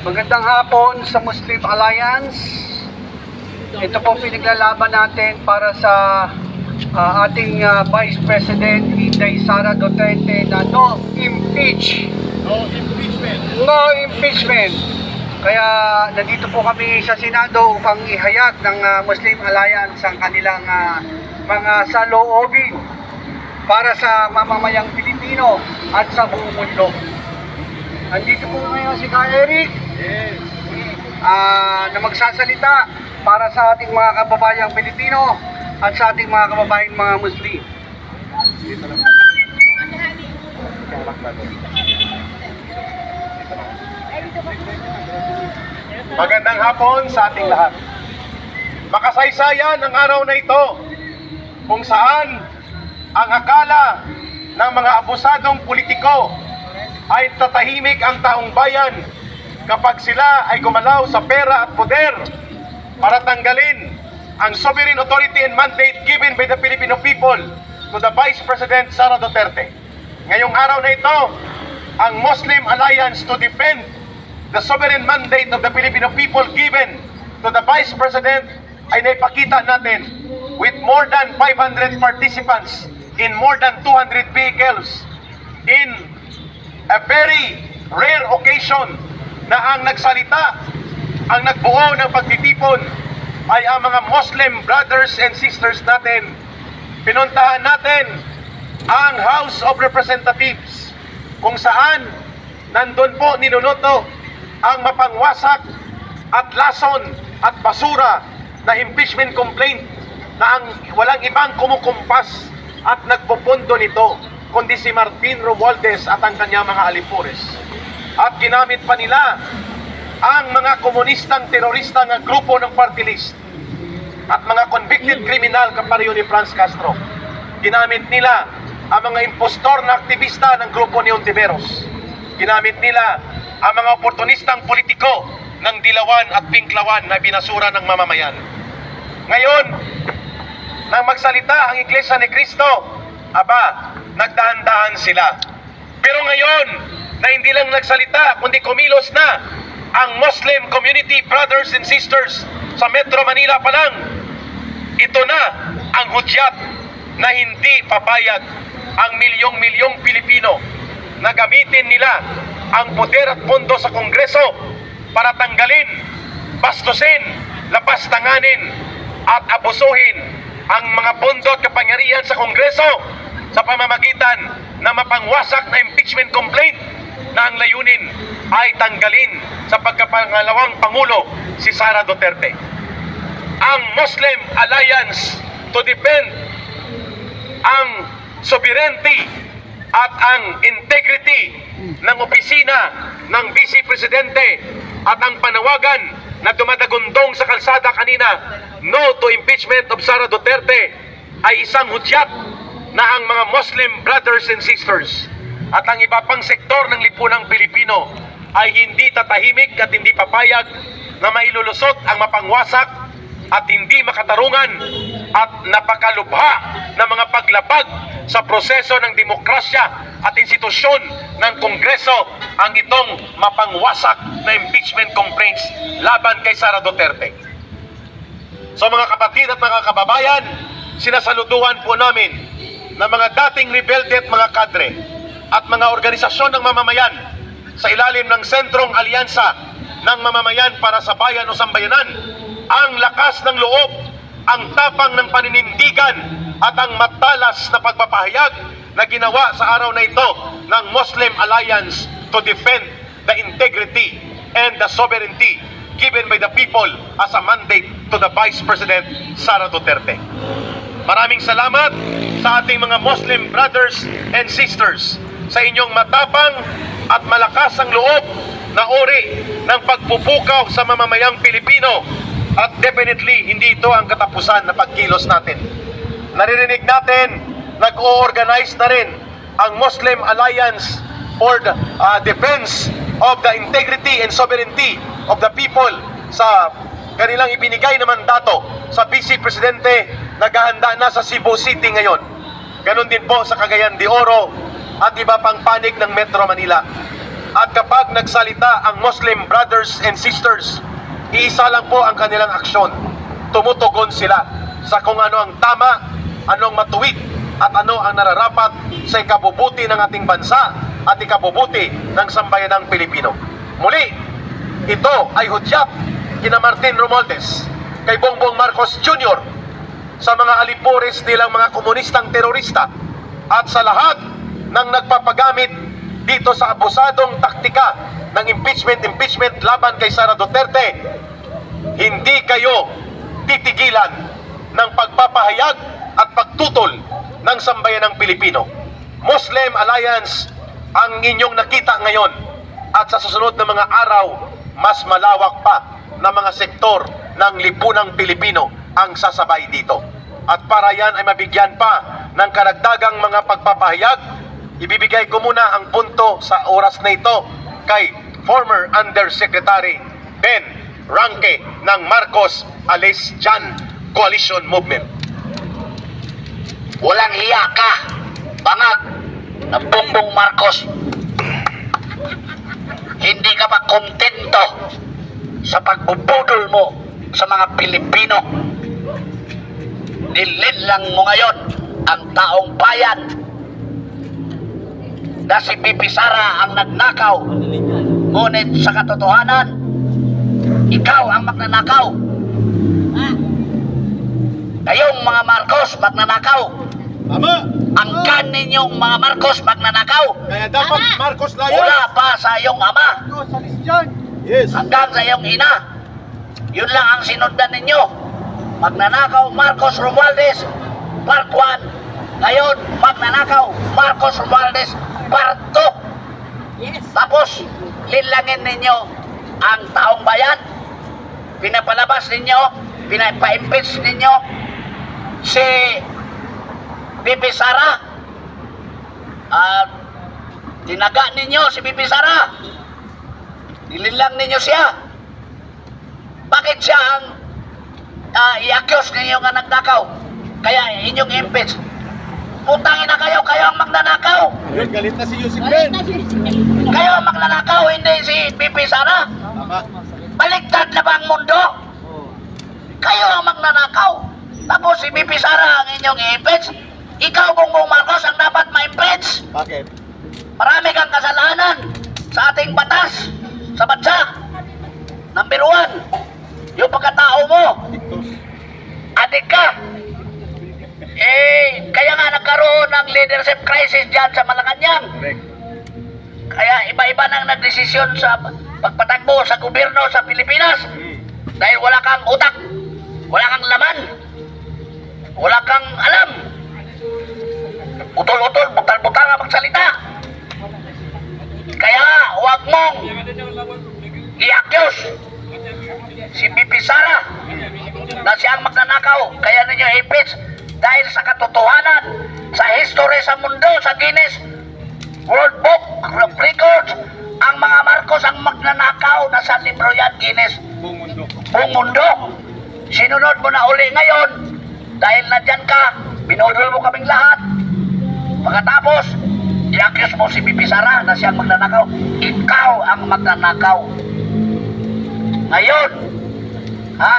Magandang hapon sa Muslim Alliance. Ito po pinaglalaban natin para sa ah, ating ah, Vice President Inday Sara Duterte na no impeach. No impeachment. No impeachment. Kaya nandito po kami sa Senado upang ihayag ng ah, Muslim Alliance ang kanilang ah, mga saloobin para sa mamamayang Pilipino at sa buong mundo. Andito po ngayon si Ka Eric Yes. ah, na magsasalita para sa ating mga kababayang Pilipino at sa ating mga kababayang mga Muslim. Magandang hapon sa ating lahat. Makasaysayan ang araw na ito kung saan ang akala ng mga abusadong politiko ay tatahimik ang taong bayan kapag sila ay gumalaw sa pera at poder para tanggalin ang sovereign authority and mandate given by the Filipino people to the Vice President Sara Duterte. Ngayong araw na ito, ang Muslim Alliance to defend the sovereign mandate of the Filipino people given to the Vice President ay naipakita natin with more than 500 participants in more than 200 vehicles in a very rare occasion na ang nagsalita, ang nagbuo ng pagtitipon ay ang mga Muslim brothers and sisters natin. Pinuntahan natin ang House of Representatives kung saan nandun po ninunuto ang mapangwasak at lason at basura na impeachment complaint na ang walang ibang kumukumpas at nagpupundo nito kundi si Martin Romualdez at ang kanyang mga alipores. At ginamit pa nila ang mga komunistang terorista ng grupo ng party list at mga convicted criminal kapareho ni Franz Castro. Ginamit nila ang mga impostor na aktivista ng grupo ni Ontiveros. Ginamit nila ang mga oportunistang politiko ng Dilawan at Pinklawan na binasura ng mamamayan. Ngayon, nang magsalita ang Iglesia ni Cristo, aba, nagdahan-dahan sila. Pero ngayon, na hindi lang nagsalita, kundi kumilos na ang Muslim community brothers and sisters sa Metro Manila pa lang, ito na ang hudyat na hindi papayag ang milyong-milyong Pilipino na gamitin nila ang poder at pondo sa Kongreso para tanggalin, bastusin, lapastanganin at abusuhin ang mga pondo at kapangyarihan sa Kongreso sa pamamagitan na mapangwasak na impeachment complaint na ang layunin ay tanggalin sa pagkapangalawang Pangulo si Sara Duterte. Ang Muslim Alliance to defend ang sovereignty at ang integrity ng opisina ng Vice Presidente at ang panawagan na dumadagundong sa kalsada kanina. No to impeachment of Sara Duterte ay isang hudyat na ang mga Muslim brothers and sisters. At ang iba pang sektor ng lipunang Pilipino ay hindi tatahimik at hindi papayag na mailulusot ang mapangwasak at hindi makatarungan at napakalubha ng mga paglabag sa proseso ng demokrasya at institusyon ng Kongreso ang itong mapangwasak na impeachment complaints laban kay Sara Duterte. So mga kapatid at mga kababayan, sinasaluduhan po namin na mga dating rebelde at mga kadre at mga organisasyon ng mamamayan sa ilalim ng Sentrong Alyansa ng Mamamayan para sa Bayan o Sambayanan ang lakas ng loob, ang tapang ng paninindigan at ang matalas na pagpapahayag na ginawa sa araw na ito ng Muslim Alliance to defend the integrity and the sovereignty given by the people as a mandate to the Vice President Sara Duterte. Maraming salamat sa ating mga Muslim brothers and sisters sa inyong matapang at malakas ang loob na uri ng pagpupukaw sa mamamayang Pilipino at definitely hindi ito ang katapusan na pagkilos natin. Naririnig natin, nag-o-organize na rin ang Muslim Alliance for the uh, Defense of the Integrity and Sovereignty of the People sa kanilang ibinigay na mandato sa Vice Presidente naghahanda na sa Cebu City ngayon. Ganon din po sa Cagayan de Oro at iba pang panig ng Metro Manila. At kapag nagsalita ang Muslim brothers and sisters, iisa lang po ang kanilang aksyon. Tumutugon sila sa kung ano ang tama, ano ang matuwid, at ano ang nararapat sa ikabubuti ng ating bansa at ikabubuti ng sambayanang Pilipino. Muli, ito ay hudyat kina Martin Romualdez, kay Bongbong Marcos Jr., sa mga alipores nilang mga komunistang terorista at sa lahat ng nagpapagamit dito sa abusadong taktika ng impeachment-impeachment laban kay Sara Duterte, hindi kayo titigilan ng pagpapahayag at pagtutol ng sambayan ng Pilipino. Muslim Alliance ang inyong nakita ngayon at sa susunod na mga araw, mas malawak pa na mga sektor ng lipunang Pilipino ang sasabay dito. At para yan ay mabigyan pa ng karagdagang mga pagpapahayag, ibibigay ko muna ang punto sa oras na ito kay former Undersecretary Ben Ranke ng Marcos Alis Jan Coalition Movement. Walang hiya ka, bangag na Bongbong Marcos. Hindi ka ba kontento sa pagbubudol mo sa mga Pilipino? Nilinlang mo ngayon ang taong bayan na si Pipi Sara ang nagnakaw. Ngunit sa katotohanan, ikaw ang magnanakaw. Kayong mga Marcos magnanakaw. Tama! Ang kan ninyong mga Marcos magnanakaw. Kaya dapat Marcos Mula pa sa iyong ama Yes! hanggang sa iyong ina. Yun lang ang sinundan ninyo. Magnanakaw Marcos Romualdez, Part 1. Ngayon, magnanakaw Marcos Romualdez, 2. Yes. Tapos, linlangin ninyo ang taong bayan. Pinapalabas ninyo, pinapa-impeach ninyo si Bibi Sara. At tinaga ninyo si Bibi Sara. Nilinlang ninyo siya. Bakit siya ang uh, i-accuse ninyo nga nagnakaw? Kaya inyong impeach. Putangin na kayo, kayo ang magnanakaw. Yun, galit na si na si Kayo ang magnanakaw, hindi si Bibi Sara. Baligtad na ba ang mundo? Kayo ang magnanakaw. Tapos si Bibi Sara ang inyong i-impeach. Ikaw, Bongbong Marcos, ang dapat ma-impeach. Bakit? Marami kang kasalanan sa ating batas, sa bansa. Number one, yung pagkatao mo. Adik ka. Eh, kaya nga nagkaroon ng leadership crisis dyan sa Malacanang. Kaya iba-iba nang nagdesisyon sa pagpatakbo sa gobyerno sa Pilipinas. Dahil wala kang utak, wala kang laman, wala kang alam. Utol-utol, butal-butal ang magsalita. Kaya huwag mong i-accuse si Bibi Sara na siyang magnanakaw. Kaya ninyo impeach dahil sa katotohanan, sa history sa mundo, sa Guinness World Book of Records, ang mga Marcos ang magnanakaw na sa libro yan, Guinness Buong mundo. buong mundo. Sinunod mo na uli ngayon dahil nandyan ka, binodol mo kaming lahat. Pagkatapos, i-accuse mo si Bibi Sara na siyang magnanakaw. Ikaw ang magnanakaw. Ngayon, ha?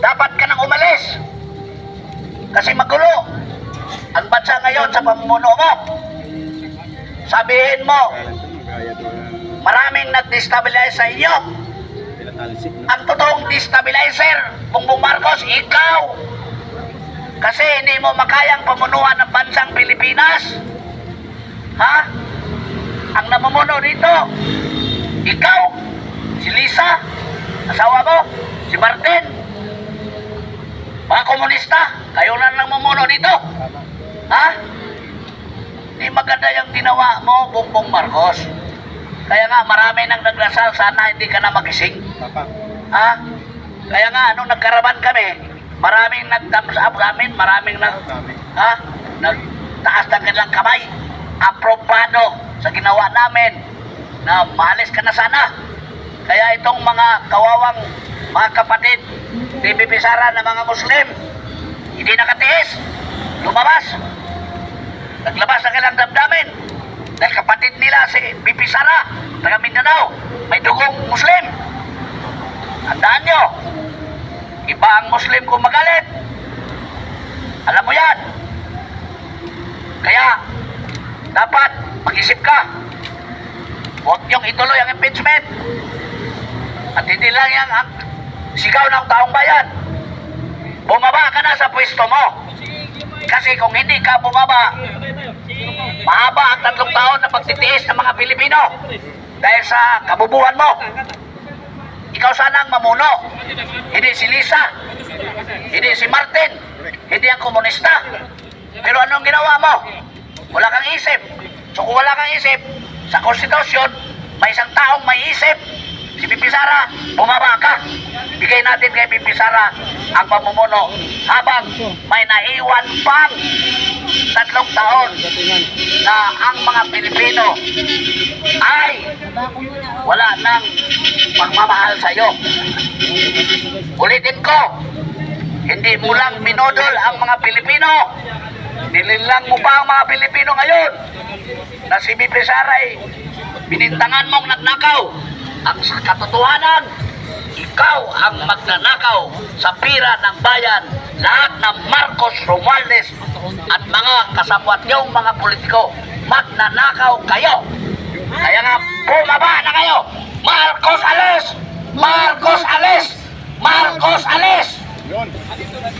Dapat ka nang umalis. Kasi magulo. Ang bansa ngayon sa pamumuno mo. Sabihin mo, maraming nag-destabilize sa inyo. Ang totoong destabilizer, Bongbong Marcos, ikaw. Kasi hindi mo makayang pamunuan ng bansang Pilipinas. Ha? Ang namumuno dito, ikaw, si Lisa, asawa mo, si Martin, mga komunista, kayo lang namumuno dito. Ha? Hindi maganda yung ginawa mo, Bongbong Marcos. Kaya nga, marami nang nagdasal, sana hindi ka na magising. Ha? Kaya nga, nung nagkaraban kami, maraming nag-thumbs up sa amin, maraming nag, ha? Nagtaas ng kanilang kamay. Aprobado sa ginawa namin na maalis ka na sana. Kaya itong mga kawawang mga kapatid, PBB Sara na mga Muslim, hindi nakatiis, lumabas, naglabas ang ilang damdamin, dahil kapatid nila si BP Sara, taga Mindanao, may dugong Muslim. Tandaan nyo, iba ang Muslim kung magalit. Alam mo yan. Kaya, dapat mag-isip ka. Huwag niyong ituloy ang impeachment. At hindi lang yan ang sigaw ng taong bayan. Bumaba ka na sa pwesto mo. Kasi kung hindi ka bumaba, mahaba ang tatlong taon na pagtitiis ng mga Pilipino dahil sa kabubuhan mo. Ikaw sana ang mamuno. Hindi si Lisa. Hindi si Martin. Hindi ang komunista. Pero anong ginawa mo? Wala kang isip. So kung wala kang isip, sa konstitusyon, may isang taong may isip. Si Pipi Sara, bumaba ka. Bigay natin kay Pipi Sara ang pamumuno habang may naiwan pang tatlong taon na ang mga Pilipino ay wala nang pagmamahal sa iyo. Ulitin ko, hindi mo lang minodol ang mga Pilipino. Nilinlang mo pa ang mga Pilipino ngayon na si Bibi Saray, binintangan mong nagnakaw. Ang sa katotohanan, ikaw ang magnanakaw sa pira ng bayan. Lahat ng Marcos Romualdez at mga kasabwat niyong mga politiko, magnanakaw kayo. Kaya nga, bumaba na kayo! Marcos Ales! Marcos Ales! Marcos Ales!